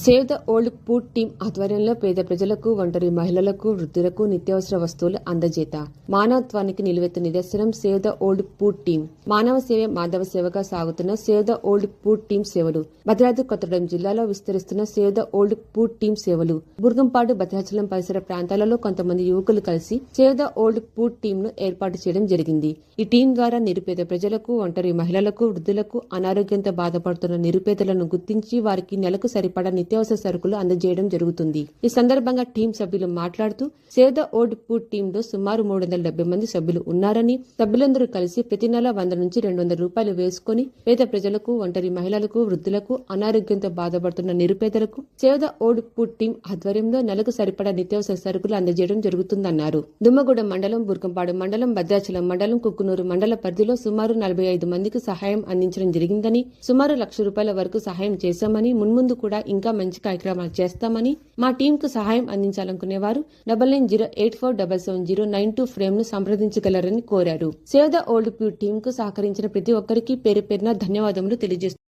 Save the old food team ఆధ్వర్యంలో పేద ప్రజలకు ఒంటరి మహిళలకు వృద్ధులకు నిత్యావసర వస్తువులు అందజేత. మానవత్వానికి నిలువెత్తు నిదర్శనం save the old poor team మానవ సేవే మాధవ సేవగా సాగుతున్న save the old poor team సేవలు. భద్రాద్రి కొత్తగూడెం జిల్లాలో విస్తరిస్తున్న save the old food team సేవలు. బుర్గంపాడు భద్రాచలం పరిసర ప్రాంతాలలో కొంతమంది యువకులు కలిసి save the old food team ను ఏర్పాటు చేయడం జరిగింది. ఈ టీం ద్వారా నిరుపేద ప్రజలకు ఒంటరి మహిళలకు వృద్ధులకు అనారోగ్యంతో బాధపడుతున్న నిరుపేదలను గుర్తించి వారికి నెలకు సరిపడా నిత్యావసర సరుకులు అందజేయడం జరుగుతుంది. ఈ సందర్భంగా టీం సభ్యులు మాట్లాడుతూ సేవ్ ద ఓల్డ్ పూర్ టీమ్లో సుమారు మూడు వందల డెబ్బై మంది సభ్యులు ఉన్నారని సభ్యులందరూ కలిసి ప్రతి నెల వంద నుంచి రెండు వందల రూపాయలు వేసుకుని పేద ప్రజలకు ఒంటరి మహిళలకు వృద్ధులకు అనారోగ్యంతో బాధపడుతున్న నిరుపేదలకు save the old poor team ఆధ్వర్యంలో నెలకు సరిపడా నిత్యావసర సరుకులు అందజేయడం జరుగుతుందన్నారు. దుమ్మగూడెం మండలం బుర్కంపాడు మండలం భద్రాచలం మండలం కుక్కునూరు మండల పరిధిలో సుమారు నలభై ఐదు మందికి సహాయం అందించడం జరిగిందని సుమారు లక్ష రూపాయల వరకు సహాయం చేశామని మున్ముందు కూడా ఇంకా మంచి కార్యక్రమాలు చేస్తామని మా టీం కు సహాయం అందించాలనుకునేవారు. Double nine zero eight four double seven zero nine two ఫ్రేమ్ను సంప్రదించగలరని కోరారు. Save the old pure team కు సహకరించిన ప్రతి ఒక్కరికి పేరు పేరున ధన్యవాదములు తెలియజేస్తున్నారు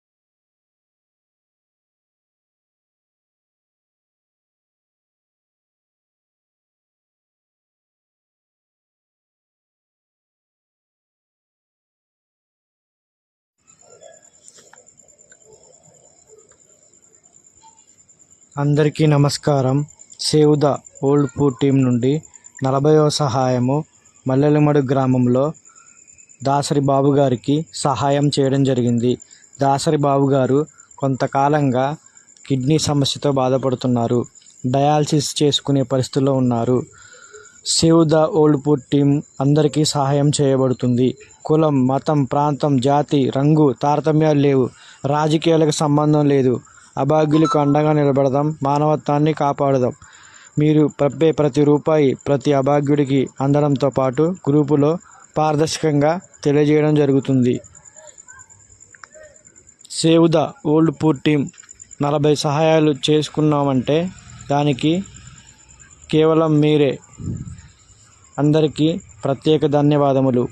అందరికీ నమస్కారం. Save the old poor team నుండి నలభైవ సహాయము మల్లెలమడు గ్రామంలో దాసరి బాబు గారికి సహాయం చేయడం జరిగింది. దాసరి బాబు గారు కొంతకాలంగా కిడ్నీ సమస్యతో బాధపడుతున్నారు. డయాలసిస్ చేసుకునే పరిస్థితిలో ఉన్నారు. Save the old poor team అందరికీ సహాయం చేయబడుతుంది. కులం మతం ప్రాంతం జాతి రంగు తారతమ్యాలు లేవు. రాజకీయాలకు సంబంధం లేదు. అభాగ్యులకు అండగా నిలబడదాం మానవత్వాన్ని కాపాడదాం. మీరు పంపే ప్రతి రూపాయి ప్రతి అభాగ్యుడికి అందడంతో పాటు గ్రూపులో పారదర్శకంగా తెలియజేయడం జరుగుతుంది. Save the old poor team నలభై సహాయాలు చేసుకున్నామంటే దానికి కేవలం మీరే అందరికీ ప్రత్యేక ధన్యవాదములు.